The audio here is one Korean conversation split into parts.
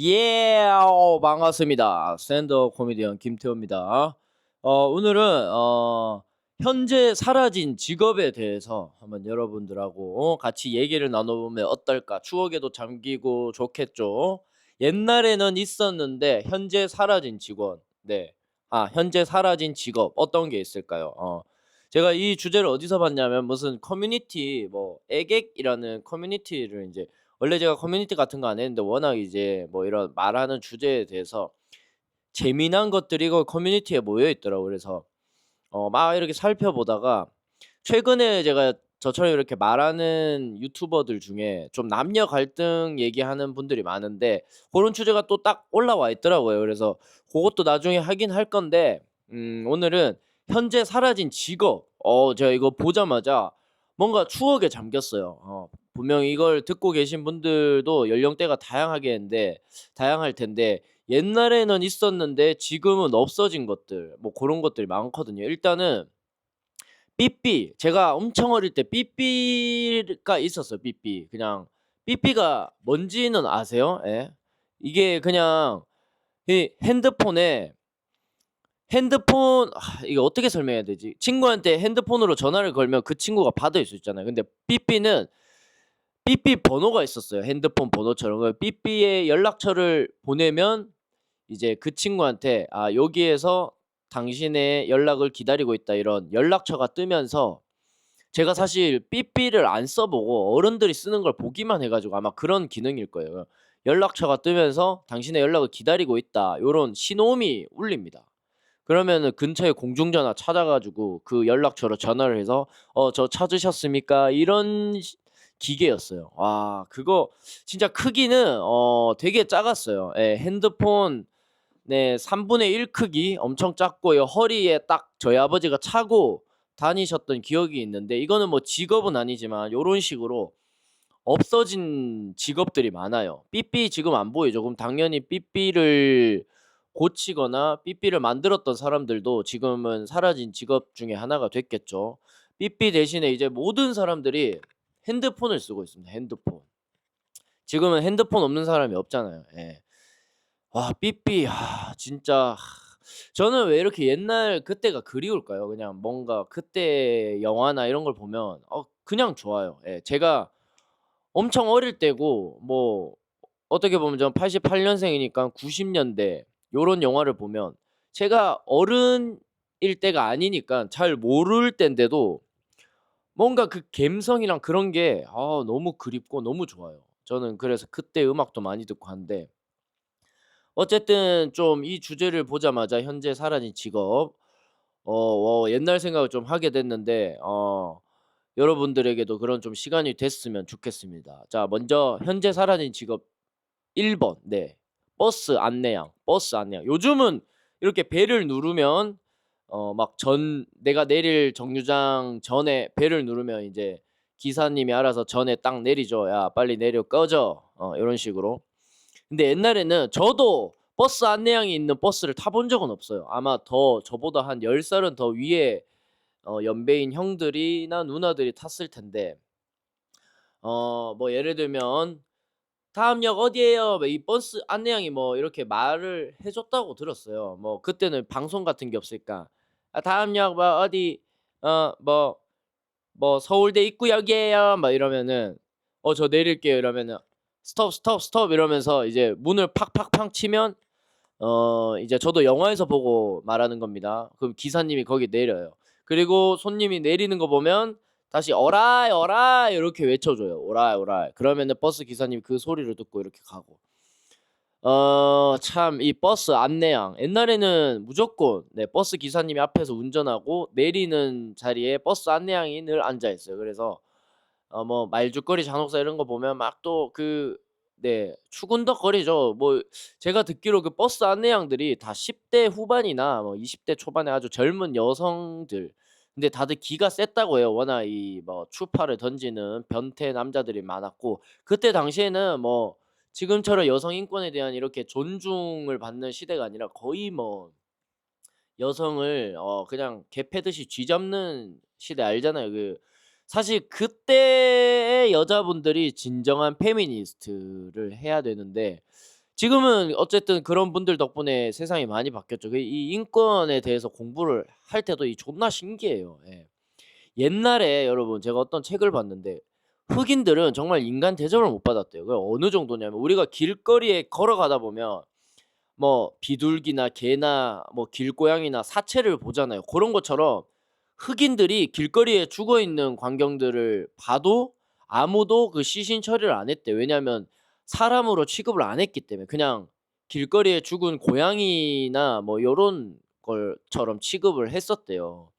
예, 어, 반갑습니다. 스탠드업 코미디언 김태호입니다. 어, 오늘은 어, 현재 사라진 직업에 대해서 한번 여러분들하고 같이 얘기를 나눠보면 어떨까? 추억에도 잠기고 좋겠죠. 옛날에는 있었는데 현재 사라진 직원. 네. 아, 현재 사라진 직업 어떤 게 있을까요? 어. 제가 이 주제를 어디서 봤냐면 무슨 커뮤니티 뭐 애객이라는 커뮤니티를 이제 원래 제가 커뮤니티 같은 거 안 했는데 워낙 이제 뭐 이런 말하는 주제에 대해서 재미난 것들이 그 커뮤니티에 모여 있더라고요. 그래서 어 막 이렇게 살펴보다가 최근에 제가 저처럼 이렇게 말하는 유튜버들 중에 좀 남녀 갈등 얘기하는 분들이 많은데 고런 주제가 또 딱 올라와 있더라고요. 그래서 고것도 나중에 하긴 할 건데 음 오늘은 현재 사라진 직업 어 제가 이거 보자마자 뭔가 추억에 잠겼어요. 어 분명히 이걸 듣고 계신 분들도 연령대가 다양하겠는데 다양할 텐데 옛날에는 있었는데 지금은 없어진 것들 뭐 고런 것들이 많거든요. 일단은 삐삐 제가 엄청 어릴 때 삐삐가 있었어요 삐삐. 그냥 삐삐가 뭔지는 아세요? 예. 이게 그냥 이 핸드폰에 핸드폰 아 이거 어떻게 설명해야 되지? 친구한테 핸드폰으로 전화를 걸면 그 친구가 받을 수 있잖아요. 근데 삐삐는 삐삐 번호가 있었어요. 핸드폰 번호처럼. 그 삐삐에 연락처를 보내면 이제 그 친구한테 "아 여기에서 당신의 연락을 기다리고 있다." 이런 연락처가 뜨면서 제가 사실 삐삐를 안 써 보고 어른들이 쓰는 걸 보기만 해 가지고 아마 그런 기능일 거예요. 연락처가 뜨면서 "당신의 연락을 기다리고 있다." 요런 신호음이 울립니다. 그러면은 근처에 공중전화 찾아 가지고 그 연락처로 전화를 해서 "어 저 찾으셨습니까?" 이런 시 기계였어요. 와 그거 진짜 크기는 어 되게 작았어요. 예 핸드폰 네 3분의 1 크기 엄청 작고 요 허리에 딱 저희 아버지가 차고 다니셨던 기억이 있는데 이거는 뭐 직업은 아니지만 요런 식으로 없어진 직업들이 많아요. 삐삐 지금 안 보이죠? 그럼 당연히 삐삐를 고치거나 삐삐를 만들었던 사람들도 지금은 사라진 직업 중에 하나가 됐겠죠. 삐삐 대신에 이제 모든 사람들이 핸드폰을 쓰고 있습니다 핸드폰. 지금은 핸드폰 없는 사람이 없잖아요. 예. 와 삐삐 아 진짜 저는 왜 이렇게 옛날 그때가 그리울까요? 그냥 뭔가 그때 영화나 이런 걸 보면 어 그냥 좋아요. 예 제가 엄청 어릴 때고 뭐 어떻게 보면 저는 88 년생이니까 90 년대 요런 영화를 보면 제가 어른일 때가 아니니까 잘 모를 땐데도 뭔가 그 감성이랑 그런 게 아 너무 그립고 너무 좋아요. 저는 그래서 그때 음악도 많이 듣고 한데 어쨌든 좀 이 주제를 보자마자 현재 사라진 직업 어 어 옛날 생각을 좀 하게 됐는데 어 여러분들에게도 그런 좀 시간이 됐으면 좋겠습니다. 자 먼저 현재 사라진 직업 1 번 네. 버스 안내양, 버스 안내양. 요즘은 이렇게 벨을 누르면 어 막 전 내가 내릴 정류장 전에 벨을 누르면 이제 기사님이 알아서 전에 딱 내리죠. "야 빨리 내려 꺼져." 어 요런 식으로. 근데 옛날에는 저도 버스 안내양이 있는 버스를 타본 적은 없어요. 아마 더 저보다 한 10 살은 더 위에 어 연배인 형들이나 누나들이 탔을 텐데 어 뭐 예를 들면 "다음 역 어디에요?" 뭐이 버스 안내양이 뭐 이렇게 말을 해 줬다고 들었어요. 뭐 그때는 방송 같은 게 없으니까 " 아 다음 역 뭐 어디 어 뭐 뭐 서울대 입구역이에요." 막 이러면은 "어 저 내릴게요." 이러면은 "스톱, 스톱, 스톱." 이러면서 이제 문을 팍팍팍 치면 어 이제 저도 영화에서 보고 말하는 겁니다. 그럼 기사님이 거기 내려요. 그리고 손님이 내리는 거 보면 다시 "어라이, 어라이." 요렇게 외쳐 줘요. "오라이, 오라이." 그러면은 버스 기사님이 그 소리를 듣고 이렇게 가고. 어 참 이 버스 안내양 옛날에는 무조건 네 버스 기사님이 앞에서 운전하고 내리는 자리에 버스 안내양이 늘 앉아 있어요. 그래서 어 뭐 말죽거리 잔혹사 이런 거 보면 막 또 그 네 추근덕거리죠. 뭐 제가 듣기로 그 버스 안내양들이 다 10대 후반이나 뭐 20대 초반의 아주 젊은 여성들 근데 다들 기가 셌다고 해요. 워낙 이 뭐 추파를 던지는 변태 남자들이 많았고 그때 당시에는 뭐 지금처럼 여성 인권에 대한 이렇게 존중을 받는 시대가 아니라 거의 뭐 여성을 어 그냥 개 패듯이 쥐잡는 시대 알잖아요. 그 사실 그때의 여자분들이 진정한 페미니스트를 해야 되는데 지금은 어쨌든 그런 분들 덕분에 세상이 많이 바뀌었죠. 그이 인권에 대해서 공부를 할 때도 이 존나 신기해요. 예. 옛날에 여러분 제가 어떤 책을 봤는데 흑인들은 정말 인간 대접을 못 받았대요. 그 어느 정도냐면 우리가 길거리에 걸어가다 보면 뭐 비둘기나 개나 뭐 길고양이나 사체를 보잖아요. 그런 것처럼 흑인들이 길거리에 죽어 있는 광경들을 봐도 아무도 그 시신 처리를 안 했대. 왜냐하면 사람으로 취급을 안 했기 때문에 그냥 길거리에 죽은 고양이나 뭐 요런 걸처럼 취급을 했었대요.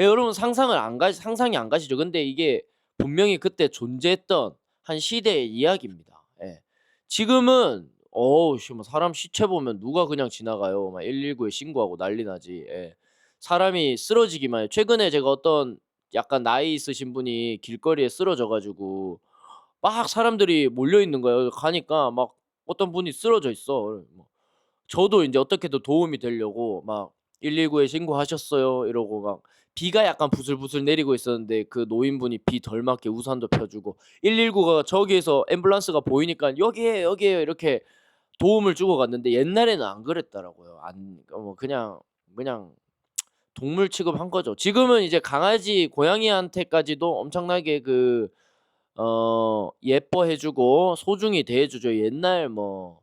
예, 여러분 상상을 안 가 상상이 안 가시죠? 근데 이게 분명히 그때 존재했던 한 시대의 이야기입니다. 예. 지금은 어우 씨뭐 사람 시체 보면 누가 그냥 지나가요. 막 119에 신고하고 난리 나지. 예. 사람이 쓰러지기만 해요. 최근에 제가 어떤 약간 나이 있으신 분이 길거리에 쓰러져 가지고 막 사람들이 몰려 있는 거예요. 가니까 막 어떤 분이 쓰러져 있어. 뭐 저도 인제 어떻게든 도움이 되려고 막 "119에 신고하셨어요." 이러고 막 비가 약간 부슬부슬 내리고 있었는데 그 노인분이 비 덜 맞게 우산도 펴 주고 119가 저기에서 앰뷸런스가 보이니까 "여기에요, 여기에요." 이렇게 도움을 주고 갔는데 옛날에는 안 그랬더라고요. 안 어 그냥 그냥 동물 취급한 거죠. 지금은 이제 강아지, 고양이한테까지도 엄청나게 그 어 예뻐해 주고 소중히 대해 주죠. 옛날 뭐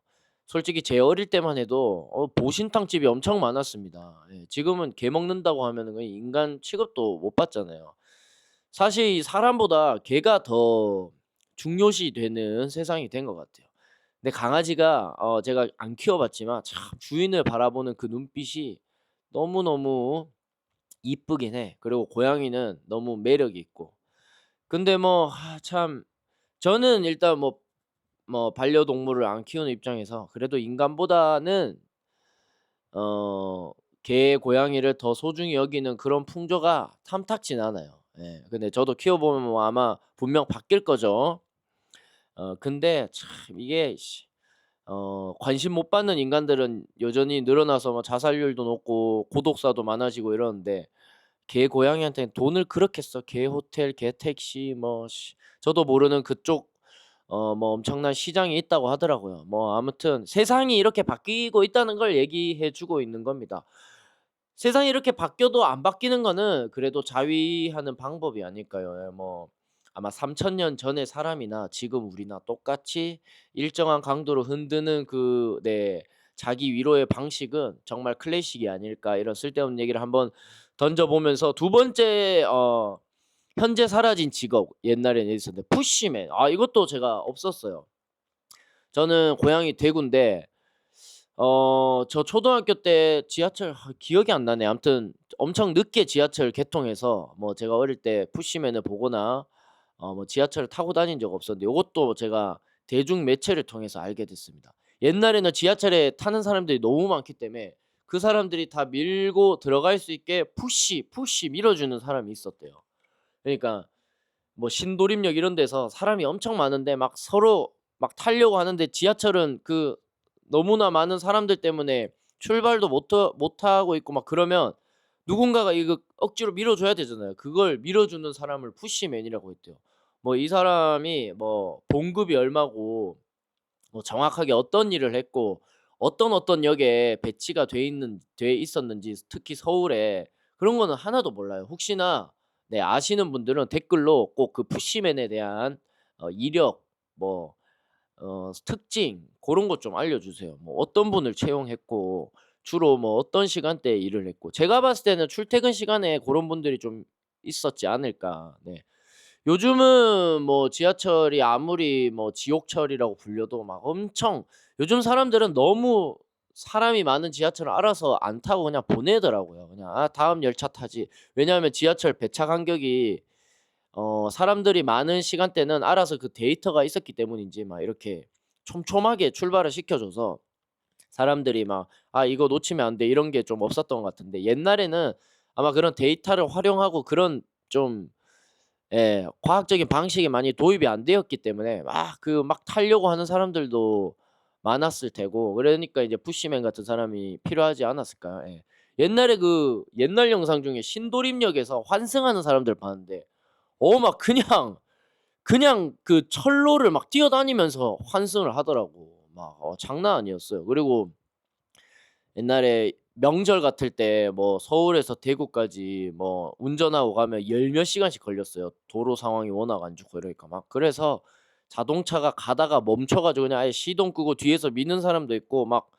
솔직히 제 어릴 때만 해도 어 보신탕집이 엄청 많았습니다. 예. 지금은 개 먹는다고 하면은 인간 취급도 못 받잖아요. 사실 이 사람보다 개가 더 중요시 되는 세상이 된 것 같아요. 근데 강아지가 어 제가 안 키워 봤지만 참 주인을 바라보는 그 눈빛이 너무너무 이쁘긴 해. 그리고 고양이는 너무 매력이 있고. 근데 뭐 아 참 저는 일단 뭐 뭐 반려동물을 안 키우는 입장에서 그래도 인간보다는 어 개, 고양이를 더 소중히 여기는 그런 풍조가 탐탁진 않아요. 예. 근데 저도 키워 보면 뭐 아마 분명 바뀔 거죠. 어 근데 참 이게 씨 어 관심 못 받는 인간들은 여전히 늘어나서 뭐 자살률도 높고 고독사도 많아지고 이러는데 개 고양이한테는 돈을 그렇게 써. 개 호텔, 개 택시 뭐 씨 저도 모르는 그쪽 어 뭐 엄청난 시장이 있다고 하더라고요. 뭐 아무튼 세상이 이렇게 바뀌고 있다는 걸 얘기해 주고 있는 겁니다. 세상이 이렇게 바뀌어도 안 바뀌는 거는 그래도 자위하는 방법이 아닐까요? 예 뭐 아마 3,000년 전의 사람이나 지금 우리나 똑같이 일정한 강도로 흔드는 그 네 자기 위로의 방식은 정말 클래식이 아닐까 이런 쓸데없는 얘기를 한번 던져 보면서 두 번째 어 현재 사라진 직업 옛날에는 있었는데 푸시맨. 아 이것도 제가 없었어요. 저는 고향이 대구인데 어 저 초등학교 때 지하철 아 기억이 안 나네. 아무튼 엄청 늦게 지하철 개통해서 뭐 제가 어릴 때 푸시맨을 보거나 어 뭐 지하철을 타고 다닌 적 없었는데 요것도 제가 대중 매체를 통해서 알게 됐습니다. 옛날에는 지하철에 타는 사람들이 너무 많기 때문에 그 사람들이 다 밀고 들어갈 수 있게 푸시, 푸시 밀어주는 사람이 있었대요. 그러니까 뭐 신도림역 이런 데서 사람이 엄청 많은데 막 서로 막 타려고 하는데 지하철은 그 너무나 많은 사람들 때문에 출발도 못, 하- 못 하고 있고 막 그러면 누군가가 이거 억지로 밀어줘야 되잖아요. 그걸 밀어주는 사람을 푸시맨이라고 했대요. 뭐 이 사람이 뭐 봉급이 얼마고 뭐 정확하게 어떤 일을 했고 어떤 어떤 역에 배치가 돼 있는 돼 있었는지 특히 서울에 그런 거는 하나도 몰라요. 혹시나 네 아시는 분들은 댓글로 꼭 그 푸시맨에 대한 어 이력 뭐 어 특징 그런 것 좀 알려주세요. 뭐 어떤 분을 채용했고 주로 뭐 어떤 시간대에 일을 했고 제가 봤을 때는 출퇴근 시간에 그런 분들이 좀 있었지 않을까. 네. 요즘은 뭐 지하철이 아무리 뭐 지옥철이라고 불려도 막 엄청 요즘 사람들은 너무 사람이 많은 지하철을 알아서 안 타고 그냥 보내더라고요. 그냥 '아 다음 열차 타지.' 왜냐하면 지하철 배차 간격이 어 사람들이 많은 시간대는 알아서 그 데이터가 있었기 때문인지 막 이렇게 촘촘하게 출발을 시켜 줘서 사람들이 막 '아 이거 놓치면 안 돼.' 이런 게 좀 없었던 것 같은데 옛날에는 아마 그런 데이터를 활용하고 그런 좀 예 과학적인 방식이 많이 도입이 안 되었기 때문에 막 그 막 타려고 하는 사람들도 많았을 테고 그러니까 이제 푸시맨 같은 사람이 필요하지 않았을까요? 예. 옛날에 그 옛날 영상 중에 신도림역에서 환승하는 사람들 봤는데 어 막 그냥 그냥 그 철로를 막 뛰어다니면서 환승을 하더라고. 막 어 장난 아니었어요. 그리고 옛날에 명절 같을 때 뭐 서울에서 대구까지 뭐 운전하고 가면 열 몇 시간씩 걸렸어요. 도로 상황이 워낙 안 좋고 이러니까 막. 그래서 자동차가 가다가 멈춰 가지고 그냥 아예 시동 끄고 뒤에서 미는 사람도 있고 막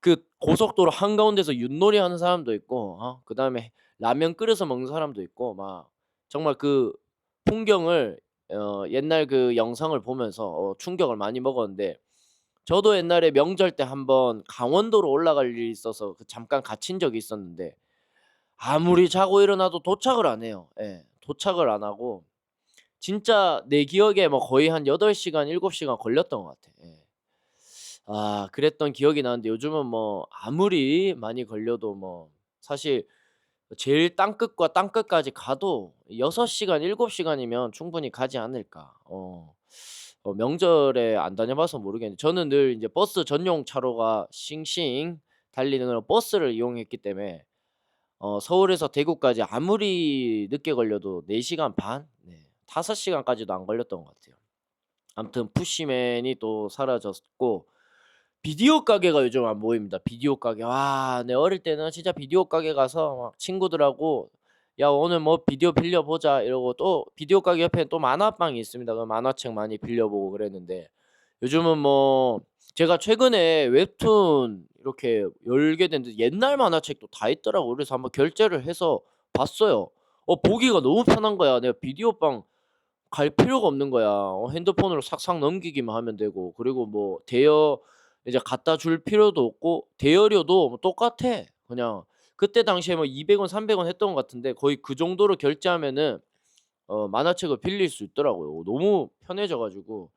그 고속도로 한가운데서 윷놀이 하는 사람도 있고 어 그 다음에 라면 끓여서 먹는 사람도 있고 막 정말 그 풍경을 어 옛날 그 영상을 보면서 어 충격을 많이 먹었는데 저도 옛날에 명절 때 한번 강원도로 올라갈 일이 있어서 그 잠깐 갇힌 적이 있었는데 아무리 자고 일어나도 도착을 안 해요. 예. 도착을 안 하고 진짜 내 기억에 뭐 거의 한 8 시간 7 시간 걸렸던 것 같아. 예. 아 그랬던 기억이 나는데 요즘은 뭐 아무리 많이 걸려도 뭐 사실 제일 땅끝과 땅끝까지 가도 6 시간 7 시간이면 충분히 가지 않을까. 어. 어 명절에 안 다녀 봐서 모르겠는데 저는 늘 인제 버스 전용 차로가 싱싱 달리는 버스를 이용했기 때문에 어 서울에서 대구까지 아무리 늦게 걸려도 4 시간 반? 네. 5 시간까지도 안 걸렸던 것 같아요. 아무튼 푸시맨이 또 사라졌고 비디오 가게가 요즘 안 보입니다. 비디오 가게. 와 내 어릴 때는 진짜 비디오 가게 가서 막 친구들하고 "야 오늘 뭐 비디오 빌려 보자." 이러고 또 비디오 가게 옆에는 또 만화방이 있습니다. 그 만화책 많이 빌려 보고 그랬는데 요즘은 뭐 제가 최근에 웹툰 이렇게 열게 됐는데 옛날 만화책도 다 있더라고요. 그래서 한번 결제를 해서 봤어요. 어 보기가 너무 편한 거야. 내가 비디오방 갈 필요가 없는 거야. 어 핸드폰으로 싹싹 넘기기만 하면 되고 그리고 뭐 대여 이제 갖다 줄 필요도 없고 대여료도 뭐 똑같아. 그냥 그때 당시에 뭐 200 원, 300 원 했던 것 같은데 거의 그 정도로 결제하면은 어 만화책을 빌릴 수 있더라고요. 너무 편해져 가지고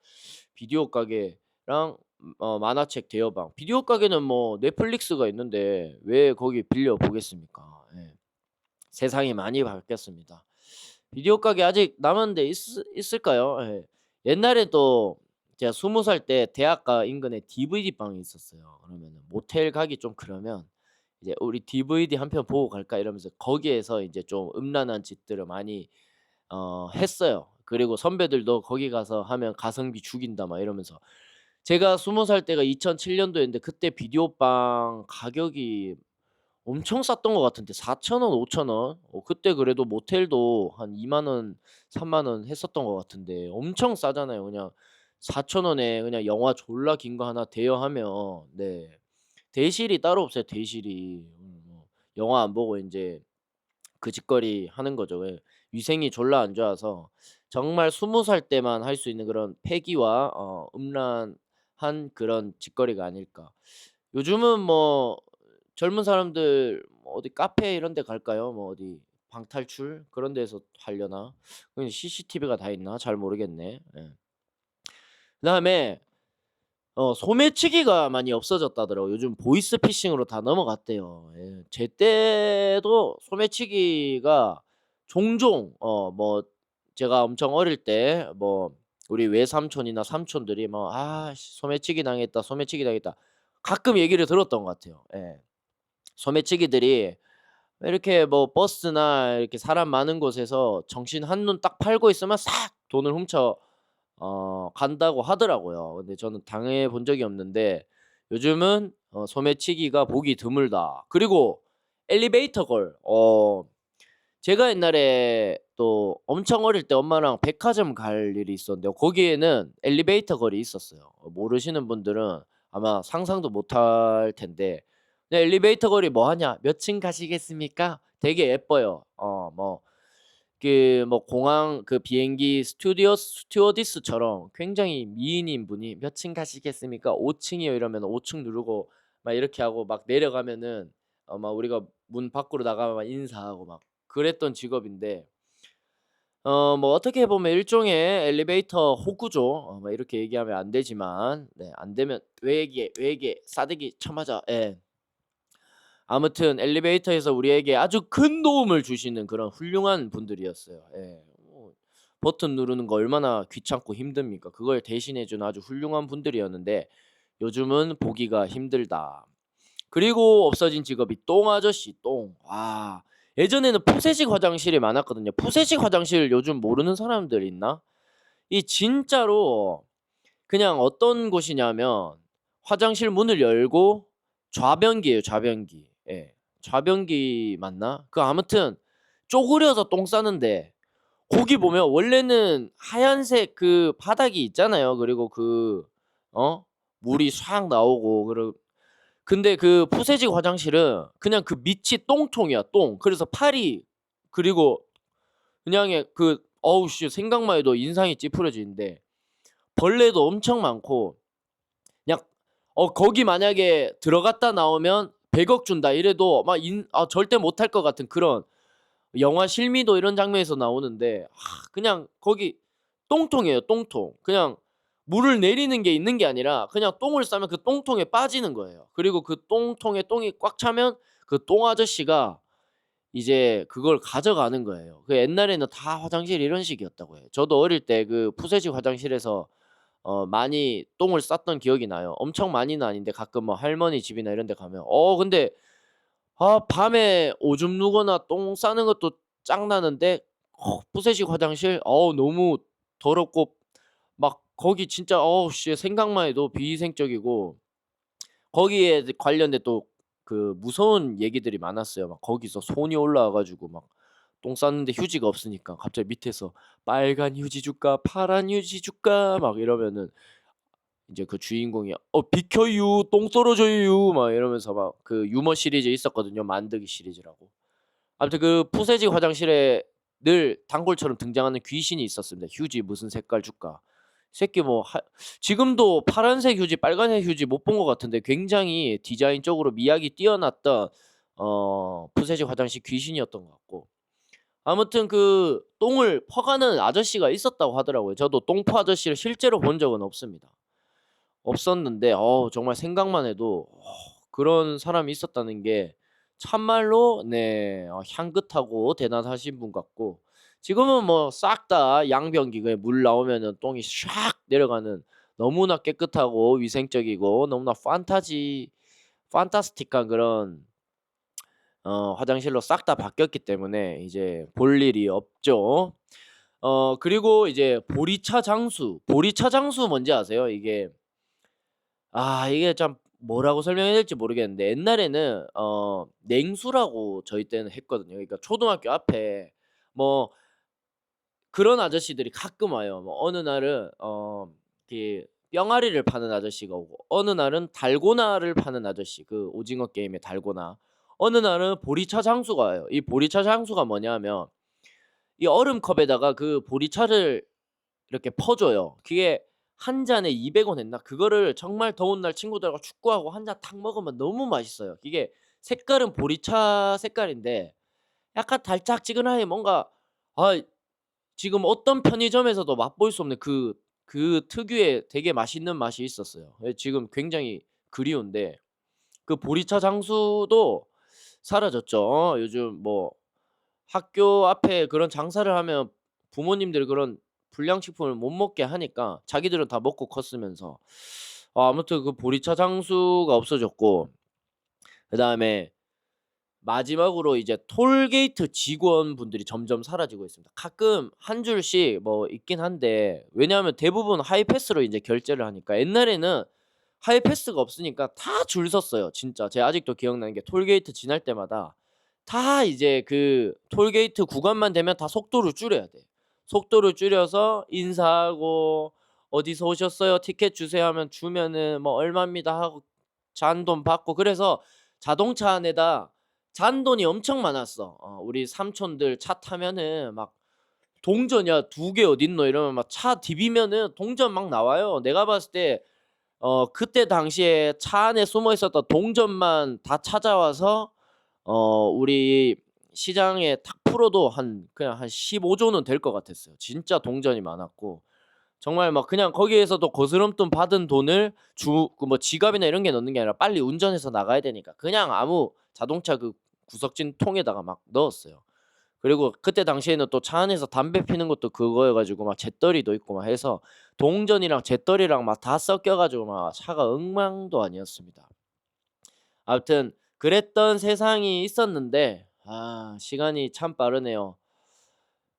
비디오 가게랑 음어 만화책 대여방. 비디오 가게는 뭐 넷플릭스가 있는데 왜 거기 빌려 보겠습니까? 예. 세상이 많이 바뀌었습니다. 비디오 가게 아직 남은 데있 있을까요? 예. 옛날에 또 제가 20살 때 대학가 인근에 DVD 방이 있었어요. 그러면은 모텔 가기 좀 그러면 이제 "우리 DVD 한 편 보고 갈까?" 이러면서 거기에서 인제 좀 음란한 짓들을 많이 어 했어요. 그리고 선배들도 "거기 가서 하면 가성비 죽인다." 막 이러면서 제가 20살 때가 2007 년도였는데 그때 비디오 방 가격이 엄청 쌌던 것 같은데 4,000 원, 5,000 원. 어 그때 그래도 모텔도 한 2만 원, 3만 원 했었던 것 같은데 엄청 싸잖아요. 그냥 4,000 원에 그냥 영화 졸라 긴 거 하나 대여하면 네. 대실이 따로 없어요, 대실이. 음 뭐 영화 안 보고 인제 그 짓거리 하는 거죠. 예. 위생이 졸라 안 좋아서 정말 20살 때만 할 수 있는 그런 패기와 어 음란한 그런 짓거리가 아닐까. 요즘은 뭐 젊은 사람들 뭐 어디 카페 이런 데 갈까요? 뭐 어디 방탈출 그런 데서 하려나? 거기 CCTV가 다 있나? 잘 모르겠네. 예. 그다음에 어 소매치기가 많이 없어졌다더라고요. 요즘 보이스피싱으로 다 넘어갔대요. 예. 제 때도 소매치기가 종종 어 뭐 제가 엄청 어릴 때 뭐 우리 외삼촌이나 삼촌들이 뭐 "아 씨 소매치기 당했다. 소매치기 당했다." 가끔 얘기를 들었던 것 같아요. 예. 소매치기들이 이렇게 뭐 버스나 이렇게 사람 많은 곳에서 정신 한눈 딱 팔고 있으면 싹 돈을 훔쳐 어 간다고 하더라고요. 근데 저는 당해 본 적이 없는데 요즘은 어 소매치기가 보기 드물다. 그리고 엘리베이터 걸. 어 제가 옛날에 또 엄청 어릴 때 엄마랑 백화점 갈 일이 있었는데요. 거기에는 엘리베이터 걸이 있었어요. 어 모르시는 분들은 아마 상상도 못할 텐데 네 엘리베이터 걸이 뭐 하냐? "몇 층 가시겠습니까?" 되게 예뻐요. 어 뭐 그 뭐 공항 그 비행기 스튜디오 스튜어디스처럼 굉장히 미인인 분이 "몇 층 가시겠습니까?" "5 층이요." 이러면 5층 누르고 막 이렇게 하고 막 내려가면은 어 막 우리가 문 밖으로 나가면 막 인사하고 막 그랬던 직업인데 어 뭐 어떻게 보면 일종의 엘리베이터 호구죠. 어뭐 이렇게 얘기하면 안 되지만 네 안 되면 "외계, 외계, 싸대기 쳐맞아." 예. 아무튼 엘리베이터에서 우리에게 아주 큰 도움을 주시는 그런 훌륭한 분들이었어요. 예. 뭐 버튼 누르는 거 얼마나 귀찮고 힘듭니까? 그걸 대신해 주는 아주 훌륭한 분들이었는데 요즘은 보기가 힘들다. 그리고 없어진 직업이 똥 아저씨 똥. 와. 예전에는 푸세식 화장실이 많았거든요. 푸세식 화장실 요즘 모르는 사람들 있나? 이 진짜로 그냥 어떤 곳이냐면 화장실 문을 열고 좌변기예요, 좌변기. 예. 좌변기 맞나? 그 아무튼 쪼그려서 똥 싸는데 거기 보면 원래는 하얀색 그 바닥이 있잖아요. 그리고 그 어? 물이 샥 나오고 그리고 근데 그 푸세식 화장실은 그냥 그 밑이 똥통이야, 똥. 그래서 팔이 그리고 그냥의 그 어우 씨 생각만 해도 인상이 찌푸려지는데 벌레도 엄청 많고 그냥 어 거기 만약에 들어갔다 나오면 100억 준다. 이래도 막 인, 아, 절대 못할 것 같은 그런 영화 실미도 이런 장면에서 나오는데 하, 그냥 거기 똥통이에요 똥통. 그냥 물을 내리는 게 있는 게 아니라 그냥 똥을 싸면 그 똥통에 빠지는 거예요. 그리고 그 똥통에 똥이 꽉 차면 그 똥 아저씨가 이제 그걸 가져가는 거예요. 그 옛날에는 다 화장실이 이런 식이었다고 해요. 저도 어릴 때 그 푸세식 화장실에서 어 많이 똥을 쌌던 기억이 나요. 엄청 많이는 아닌데 가끔 뭐 할머니 집이나 이런 데 가면. 어 근데 아 밤에 오줌 누거나 똥 싸는 것도 짱나는데 어 푸세식 화장실? 어우 너무 더럽고 막 거기 진짜 어우 씨 생각만 해도 비위생적이고 거기에 관련된 또 그 무서운 얘기들이 많았어요. 막 거기서 손이 올라와 가지고 막 똥 쌌는데 휴지가 없으니까 갑자기 밑에서 "빨간 휴지 줄까? 파란 휴지 줄까?" 막 이러면은 이제 그 주인공이 "어 비켜유. 똥 떨어져요." 막 이러면서 막 그 유머 시리즈 있었거든요, 만드기 시리즈라고. 아무튼 그 푸세식 화장실에 늘 단골처럼 등장하는 귀신이 있었습니다. "휴지 무슨 색깔 줄까?" 이 새끼 뭐 하 지금도 파란색 휴지, 빨간색 휴지 못 본 것 같은데 굉장히 디자인적으로 미학이 뛰어났던 어 푸세식 화장실 귀신이었던 것 같고 아무튼 그 똥을 퍼가는 아저씨가 있었다고 하더라고요. 저도 똥포 아저씨를 실제로 본 적은 없습니다. 없었는데 어우 정말 생각만 해도 어 그런 사람이 있었다는 게 참말로 네 어 향긋하고 대단하신 분 같고 지금은 뭐 싹 다 양변기에 물 나오면은 똥이 샥 내려가는 너무나 깨끗하고 위생적이고 너무나 판타지 판타스틱한 그런 어 화장실로 싹 다 바뀌었기 때문에 이제 볼 일이 없죠. 어 그리고 이제 보리차 장수. 보리차 장수 뭔지 아세요? 이게 아 이게 참 뭐라고 설명해야 될지 모르겠는데 옛날에는 어 냉수라고 저희 때는 했거든요. 그러니까 초등학교 앞에 뭐 그런 아저씨들이 가끔 와요. 뭐 어느 날은 어 이렇게 병아리를 파는 아저씨가 오고 어느 날은 달고나를 파는 아저씨 그 오징어 게임의 달고나 어느 날은 보리차 장수가 와요. 이 보리차 장수가 뭐냐면 이 얼음컵에다가 그 보리차를 이렇게 퍼 줘요. 그게 한 잔에 200원 했나? 그거를 정말 더운 날 친구들하고 축구하고 한 잔 탁 먹으면 너무 맛있어요. 이게 색깔은 보리차 색깔인데 약간 달짝지근하게 뭔가 아 지금 어떤 편의점에서도 맛볼 수 없는 그 그 특유의 되게 맛있는 맛이 있었어요. 예 지금 굉장히 그리운데 그 보리차 장수도 사라졌죠. 어 요즘 뭐 학교 앞에 그런 장사를 하면 부모님들이 그런 불량식품을 못 먹게 하니까 자기들은 다 먹고 컸으면서 어 아무튼 그 보리차 장수가 없어졌고 그다음에 마지막으로 이제 톨게이트 직원분들이 점점 사라지고 있습니다. 가끔 한 줄씩 뭐 있긴 한데 왜냐하면 대부분 하이패스로 이제 결제를 하니까 옛날에는 하이 패스가 없으니까 다 줄 섰어요. 진짜 제가 아직도 기억나는 게 톨게이트 지날 때마다 다 이제 그 톨게이트 구간만 되면 다 속도를 줄여야 돼. 속도를 줄여서 인사하고 "어디서 오셨어요? 티켓 주세요." 하면 주면은 뭐 "얼마입니다." 하고 잔돈 받고 그래서 자동차 안에다 잔돈이 엄청 많았어. 어 우리 삼촌들 차 타면은 막 동전이야 "2 개 어딨노?" 이러면 막 차 디비면은 동전 막 나와요. 내가 봤을 때 어 그때 당시에 차 안에 숨어 있었던 동전만 다 찾아와서 어 우리 시장에 탁 풀어도 한 그냥 한 15조는 될 것 같았어요. 진짜 동전이 많았고 정말 막 그냥 거기에서도 거스름돈 받은 돈을 주그뭐 지갑이나 이런 게 넣는 게 아니라 빨리 운전해서 나가야 되니까 그냥 아무 자동차 그 구석진 통에다가 막 넣었어요. 그리고 그때 당시에는 또 차 안에서 담배 피는 것도 그거여 가지고 막 잿더리도 있고 막 해서 동전이랑 잿더리랑 막 다 섞여 가지고 막 차가 엉망도 아니었습니다. 아무튼 그랬던 세상이 있었는데 아 시간이 참 빠르네요.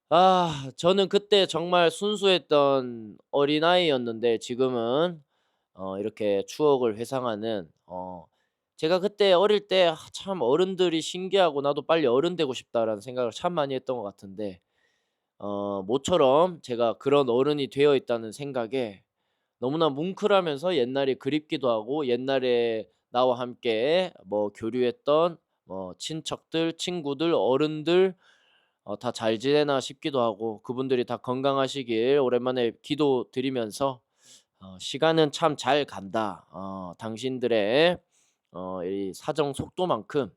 아 저는 그때 정말 순수했던 어린아이였는데 지금은 어 이렇게 추억을 회상하는 어 제가 그때 어릴 때 아 참 어른들이 신기하고 '나도 빨리 어른 되고 싶다.'라는 생각을 참 많이 했던 것 같은데 어 모처럼 제가 그런 어른이 되어 있다는 생각에 너무나 뭉클하면서 옛날이 그립기도 하고 옛날에 나와 함께 뭐 교류했던 뭐 친척들, 친구들, 어른들 어 다 잘 지내나 싶기도 하고 그분들이 다 건강하시길 오랜만에 기도드리면서 어 '시간은 참 잘 간다. 어 당신들의 어 이 사정 속도만큼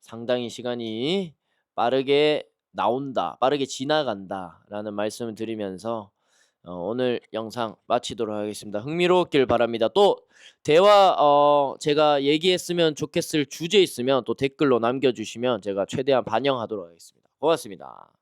상당히 시간이 빠르게 나온다. 빠르게 지나간다.'라는 말씀을 드리면서 어 오늘 영상 마치도록 하겠습니다. 흥미로웠길 바랍니다. 또 대화 어 제가 얘기했으면 좋겠을 주제 있으면 또 댓글로 남겨 주시면 제가 최대한 반영하도록 하겠습니다. 고맙습니다.